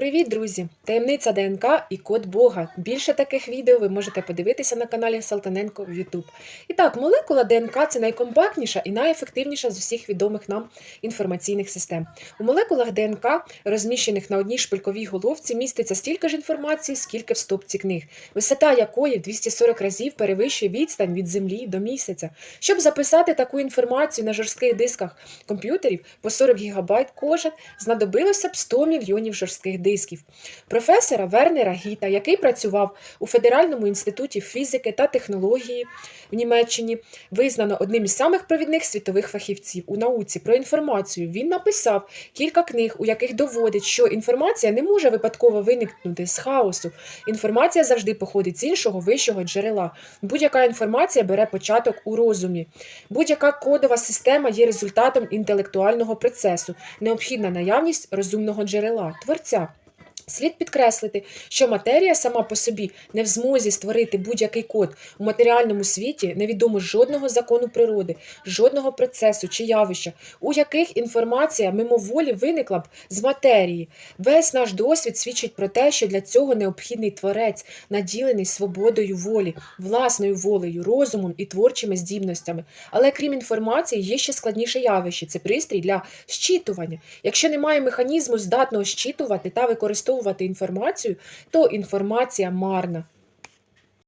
Привіт, друзі! Таємниця ДНК і код Бога. Більше таких відео ви можете подивитися на каналі Салтаненко в YouTube. І так, молекула ДНК це найкомпактніша і найефективніша з усіх відомих нам інформаційних систем. У молекулах ДНК, розміщених на одній шпильковій головці, міститься стільки ж інформації, скільки в стопці книг, висота якої в 240 разів перевищує відстань від Землі до місяця. Щоб записати таку інформацію на жорстких дисках комп'ютерів по 40 ГБ кожен, знадобилося б 100 мільйонів жорстких дисків. Професора Вернера Гіта, який працював у Федеральному інституті фізики та технології в Німеччині, визнано одним із самих провідних світових фахівців у науці про інформацію. Він написав кілька книг, у яких доводить, що інформація не може випадково виникнути з хаосу. Інформація завжди походить з іншого вищого джерела. Будь-яка інформація бере початок у розумі. Будь-яка кодова система є результатом інтелектуального процесу, необхідна наявність розумного джерела, творця. Слід підкреслити, що матерія сама по собі не в змозі створити будь-який код у матеріальному світі невідомо жодного закону природи, жодного процесу чи явища, у яких інформація мимоволі виникла б з матерії. Весь наш досвід свідчить про те, що для цього необхідний творець, наділений свободою волі, власною волею, розумом і творчими здібностями. Але крім інформації, є ще складніше явище це пристрій для щитування. Якщо немає механізму, здатного щитувати та використовувати інформацію, то інформація марна.